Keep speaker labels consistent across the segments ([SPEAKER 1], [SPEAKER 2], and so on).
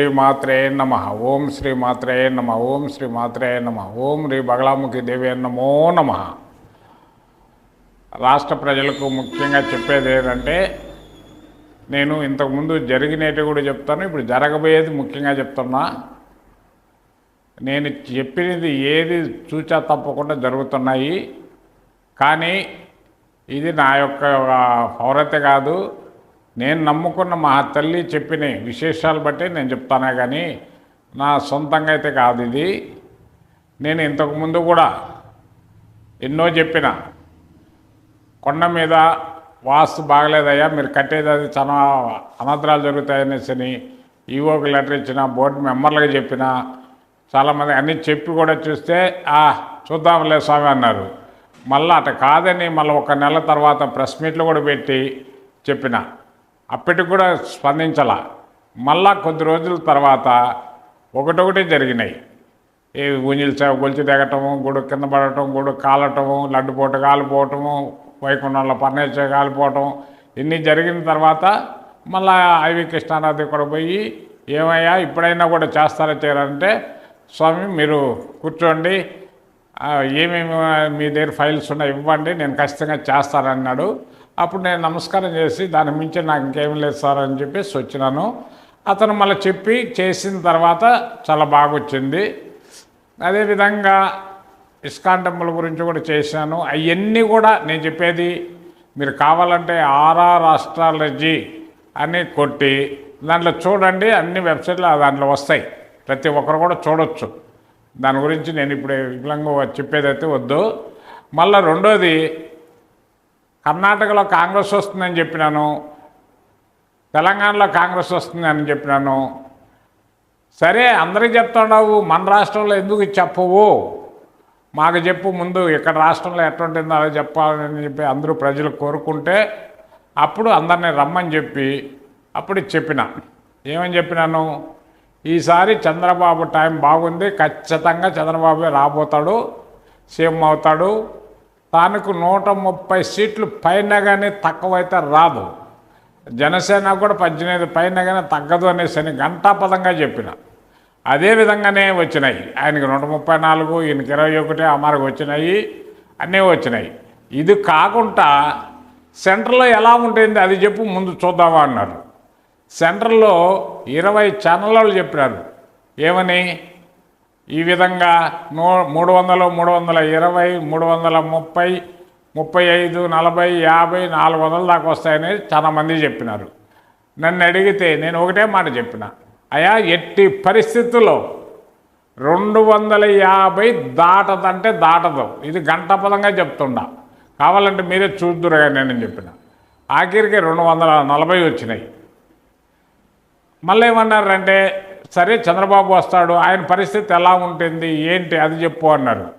[SPEAKER 1] శ్రీమాత్రే నమ. ఓం శ్రీ మాత్రే నమ. ఓం శ్రీమాత్రే నమ. ఓం శ్రీ బగలాముఖి దేవే నమో నమ. రాష్ట్ర ప్రజలకు ముఖ్యంగా చెప్పేది ఏంటంటే నేను ఇంతకుముందు జరిగినట్టు కూడా చెప్తాను ఇప్పుడు జరగబోయేది ముఖ్యంగా చెప్తున్నా. నేను చెప్పినది ఏది చూచా తప్పకుండా జరుగుతున్నాయి. కానీ ఇది నా యొక్క పౌరత కాదు. నేను నమ్ముకున్న మా తల్లి చెప్పిన విశేషాలు బట్టి నేను చెప్తానే కానీ నా సొంతంగా అయితే కాదు ఇది. నేను ఇంతకుముందు కూడా ఎన్నో చెప్పిన కొండ మీద వాస్తు బాగలేదయ్యా మీరు కట్టేది అది చాలా అనర్థరాలు జరుగుతాయనేసి ఈవోకి లెటర్ ఇచ్చిన బోర్డు మెంబర్లకు చెప్పిన చాలామంది అన్నీ చెప్పి కూడా చూస్తే ఆ చూద్దాంలే స్వామి అన్నారు. మళ్ళీ అట కాదని మళ్ళీ ఒక నెల తర్వాత ప్రెస్ మీట్లు కూడా పెట్టి చెప్పిన. అప్పటికి కూడా స్పందించాల. మళ్ళా కొద్ది రోజుల తర్వాత ఒకటొకటి జరిగినాయి. ఈ ఊంజిల్ సేవ గొలిచి దిగటము గుడు కింద పడటం గుడు కాలటము లడ్డుపోట కాలిపోవటము వైకుంఠంలో పర్ణేశ్వర కాలిపోవటం ఇన్ని జరిగిన తర్వాత మళ్ళా ఐవి కృష్ణానది కూడా పోయి ఏమయ్యా ఇప్పుడైనా కూడా చేస్తారా చేయాలంటే స్వామి మీరు కూర్చోండి. ఏమేమి మీ దగ్గర ఫైల్స్ ఉన్నాయి ఇవ్వండి నేను ఖచ్చితంగా చేస్తానన్నాడు. అప్పుడు నేను నమస్కారం చేసి దాని మించి నాకు ఇంకేం లేదు సార్ అని చెప్పేసి వచ్చినాను. అతను మళ్ళీ చెప్పి చేసిన తర్వాత చాలా బాగా వచ్చింది అదేవిధంగా ఇస్కాన్ టెంపుల్ గురించి కూడా చేశాను అవన్నీ కూడా నేను చెప్పేది మీరు కావాలంటే ఆర్ఆర్ ఆస్ట్రాలజీ అని కొట్టి దాంట్లో చూడండి అన్ని వెబ్సైట్లు దాంట్లో వస్తాయి. ప్రతి ఒక్కరు కూడా చూడొచ్చు. దాని గురించి నేను ఇప్పుడు విపులంగా చెప్పేదైతే వద్దు. మళ్ళీ రెండోది కర్ణాటకలో కాంగ్రెస్ వస్తుందని చెప్పినాను తెలంగాణలో కాంగ్రెస్ వస్తుందని చెప్పినాను. సరే అందరికీ చెప్తున్నావు మన రాష్ట్రంలో ఎందుకు చెప్పవు? మాకు చెప్పు ముందు ఇక్కడ రాష్ట్రంలో ఎట్లుంటుందో అలా చెప్పాలని చెప్పి అందరూ ప్రజలు కోరుకుంటే అప్పుడు అందరిని రమ్మని చెప్పి అప్పుడు చెప్పిన. ఏమని చెప్పినాను? ఈసారి చంద్రబాబు టైం బాగుంది ఖచ్చితంగా చంద్రబాబు రాబోతాడు సీఎం అవుతాడు. తనకు నూట ముప్పై సీట్లు పైన కానీ తక్కువైతే రాదు. జనసేన కూడా పద్దెనిమిది పైన కానీ తగ్గదు అనేసి అని ఘంటాపదంగా చెప్పిన. అదే విధంగానే వచ్చినాయి. ఆయనకి నూట ముప్పై నాలుగు ఈయనకి ఇరవై ఒకటి అమరకు వచ్చినాయి అన్నీ వచ్చినాయి. ఇది కాకుండా సెంటర్లో ఎలా ఉంటుంది అది చెప్పు ముందు చూద్దామా అన్నారు. సెంటర్లో ఇరవై ఛానళ్ళు చెప్పినారు. ఏమని? ఈ విధంగా నూ మూడు వందలు మూడు వందల ఇరవై మూడు వందల ముప్పై ముప్పై ఐదు నలభై యాభై నాలుగు వందల దాకా వస్తాయని చాలామంది చెప్పినారు. నన్ను అడిగితే నేను ఒకటే మాట చెప్పిన. అయా ఎట్టి పరిస్థితుల్లో రెండు వందల యాభై దాటదంటే దాటదు. ఇది గంటపదంగా చెప్తుండా. కావాలంటే మీరే చూద్దురుగా నేను చెప్పిన. ఆఖరికి రెండు వందల నలభై వచ్చినాయి. మళ్ళీ ఏమన్నారంటే సరే చంద్రబాబు వస్తాడు ఆయన పరిస్థితి ఎలా ఉంటుంది ఏంటి అది చెప్పు అన్నారు.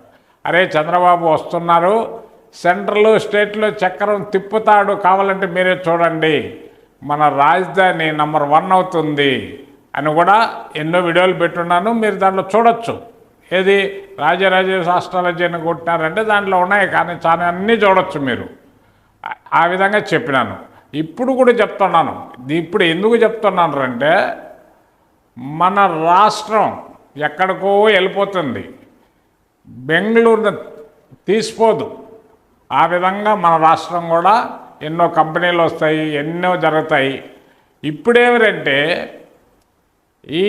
[SPEAKER 1] అరే చంద్రబాబు వస్తున్నారు సెంట్రల్ స్టేట్లో చక్రం తిప్పుతాడు కావాలంటే మీరే చూడండి. మన రాజధాని నంబర్ వన్ అవుతుంది అని కూడా ఎన్నో వీడియోలు పెట్టున్నాను మీరు దాంట్లో చూడొచ్చు. ఏది? రాజరాజ ఆస్ట్రాలజీ అని కొట్టినారంటే దాంట్లో ఉన్నాయి కానీ చాలా అన్నీ చూడొచ్చు మీరు. ఆ- విధంగా చెప్పినాను. ఇప్పుడు కూడా చెప్తున్నాను. ఇది ఇప్పుడు ఎందుకు చెప్తున్నాను అంటే మన రాష్ట్రం ఎక్కడికో వెళ్ళిపోతుంది. బెంగళూరు తీసిపోదు. ఆ విధంగా మన రాష్ట్రం కూడా ఎన్నో కంపెనీలు వస్తాయి ఎన్నో జరుగుతాయి. ఇప్పుడేమిటంటే ఈ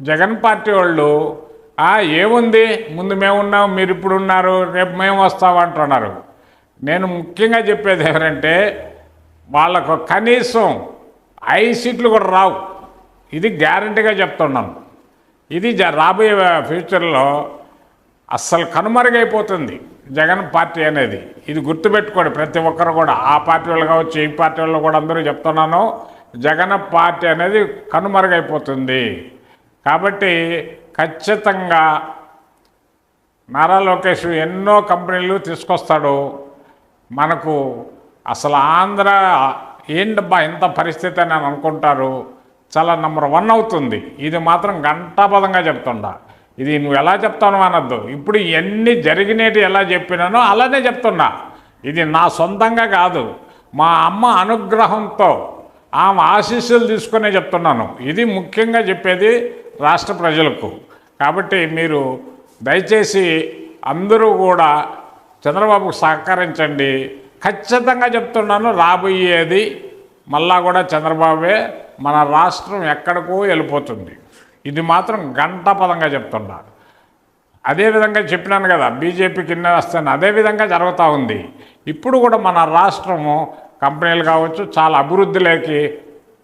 [SPEAKER 1] జగన్ పార్టీ వాళ్ళు ఏముంది? ముందు మేమున్నాం మీరు ఇప్పుడు ఉన్నారు రేపు మేము వస్తాం అంటున్నారు. నేను ముఖ్యంగా చెప్పేది ఎవరంటే వాళ్ళకు కనీసం ఐదు సీట్లు కూడా రావు. ఇది గ్యారంటీగా చెప్తున్నాను. ఇది జ రాబోయే ఫ్యూచర్లో అస్సలు కనుమరుగైపోతుంది జగన్ పార్టీ అనేది. ఇది గుర్తుపెట్టుకోండి ప్రతి ఒక్కరు కూడా ఆ పార్టీ వాళ్ళు కావచ్చు ఈ పార్టీ వాళ్ళు కూడా అందరూ చెప్తున్నాను జగన్ పార్టీ అనేది కనుమరుగైపోతుంది. కాబట్టి ఖచ్చితంగా నారా లోకేష్ ఎన్నో కంపెనీలు తీసుకొస్తాడు. మనకు అసలు ఆంధ్ర ఏంటబ్బా ఇంత పరిస్థితి అని అనుకుంటారు. చాలా నెంబర్ వన్ అవుతుంది. ఇది మాత్రం గంటాపదంగా చెప్తుండా. ఇది నువ్వు ఎలా చెప్తాను అనొద్దు. ఇప్పుడు ఎన్ని జరిగినవి ఎలా చెప్పినానో అలానే చెప్తున్నా. ఇది నా సొంతంగా కాదు. మా అమ్మ అనుగ్రహంతో ఆమె ఆశీస్సులు తీసుకునే చెప్తున్నాను. ఇది ముఖ్యంగా చెప్పేది రాష్ట్ర ప్రజలకు. కాబట్టి మీరు దయచేసి అందరూ కూడా చంద్రబాబుకు సహకరించండి. ఖచ్చితంగా చెప్తున్నాను రాబోయేది మళ్ళా కూడా చంద్రబాబే మన రాష్ట్రం ఎక్కడికో వెళ్ళిపోతుంది. ఇది మాత్రం గంటపదంగా చెప్తున్నా అదేవిధంగా చెప్పినాను కదా బీజేపీ కింద వస్తాను అదేవిధంగా జరుగుతూ ఉంది. ఇప్పుడు కూడా మన రాష్ట్రము కంపెనీలు కావచ్చు చాలా అభివృద్ధిలోకి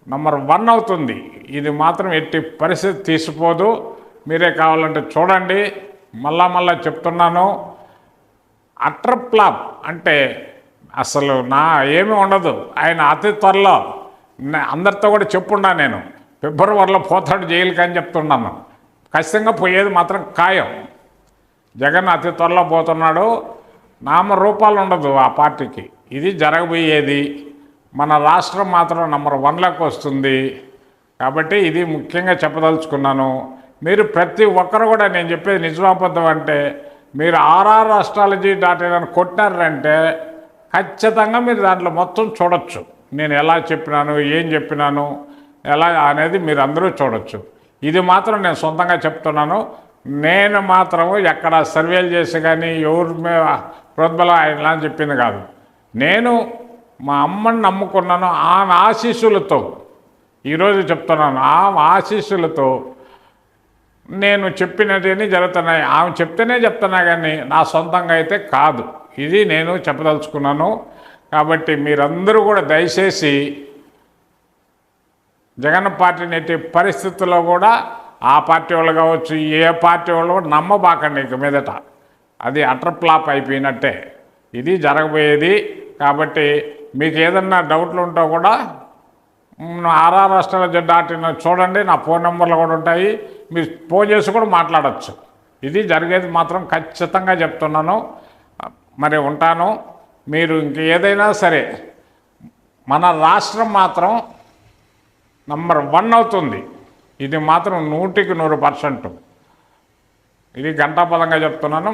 [SPEAKER 1] నంబర్ వన్ అవుతుంది. ఇది మాత్రం ఎట్టి పరిస్థితి తీసిపోదు. మీరే కావాలంటే చూడండి. మళ్ళా మళ్ళా చెప్తున్నాను. అట్రప్లాప్ అంటే అసలు నా ఏమీ ఉండదు. ఆయన అతి త్వరలో అందరితో కూడా చెప్పుండా నేను. ఫిబ్రవరిలో పోతాడు జైలుకి అని చెప్తున్నాను ఖచ్చితంగా పోయేది మాత్రం ఖాయం. జగన్ అతి త్వరలో పోతున్నాడు. నామరూపాలు ఉండదు ఆ పార్టీకి. ఇది జరగబోయేది. మన రాష్ట్రం మాత్రం నెంబర్ వన్లోకి వస్తుంది. కాబట్టి ఇది ముఖ్యంగా చెప్పదలుచుకున్నాను. మీరు ప్రతి ఒక్కరు కూడా నేను చెప్పేది నిజమాబద్ధం అంటే మీరు ఆర్ఆర్ రాష్ట్రాలజీ డాట్ ఇన్ అని కొట్టినారంటే ఖచ్చితంగా మీరు దాంట్లో మొత్తం చూడొచ్చు. నేను ఎలా చెప్పినాను ఏం చెప్పినాను ఎలా అనేది మీరు అందరూ చూడొచ్చు. ఇది మాత్రం నేను సొంతంగా చెప్తున్నాను. నేను మాత్రం ఎక్కడ సర్వేలు చేసి కానీ ఎవరి మీద ప్రోద్బలం అని చెప్పింది కాదు. నేను మా అమ్మని నమ్ముకున్నాను ఆ ఆశీస్సులతో. ఈరోజు చెప్తున్నాను ఆమె ఆశీస్సులతో నేను చెప్పినట్టుని జరుగుతున్నాయి. ఆమె చెప్తేనే చెప్తున్నా కానీ నా సొంతంగా అయితే కాదు. ఇది నేను చెప్పదలుచుకున్నాను. కాబట్టి మీరందరూ కూడా దయచేసి జగన్ పార్టీని ఎట్టి పరిస్థితుల్లో కూడా ఆ పార్టీ వాళ్ళు కావచ్చు ఏ పార్టీ వాళ్ళు కూడా నమ్మబాకండి ఇక మీదట. అది అటర్ ఫ్లాప్ అయిపోయినట్టే. ఇది జరగబోయేది కాబట్టి మీకు ఏదన్నా డౌట్లు ఉంటే కూడా ఆర్ఆర్ రాష్ట్రాల డాట్ ఇన్ చూడండి నా ఫోన్ నెంబర్లు కూడా ఉంటాయి. మీరు ఫోన్ చేసి కూడా మాట్లాడచ్చు. ఇది జరిగేది మాత్రం ఖచ్చితంగా చెప్తున్నాను. మరి ఉంటాను. మీరు ఇంక ఏదైనా సరే మన రాష్ట్రం మాత్రం నంబర్ వన్ అవుతుంది. ఇది మాత్రం నూటికి నూరు పర్సెంట్. ఇది గంటాపదంగా చెప్తున్నాను.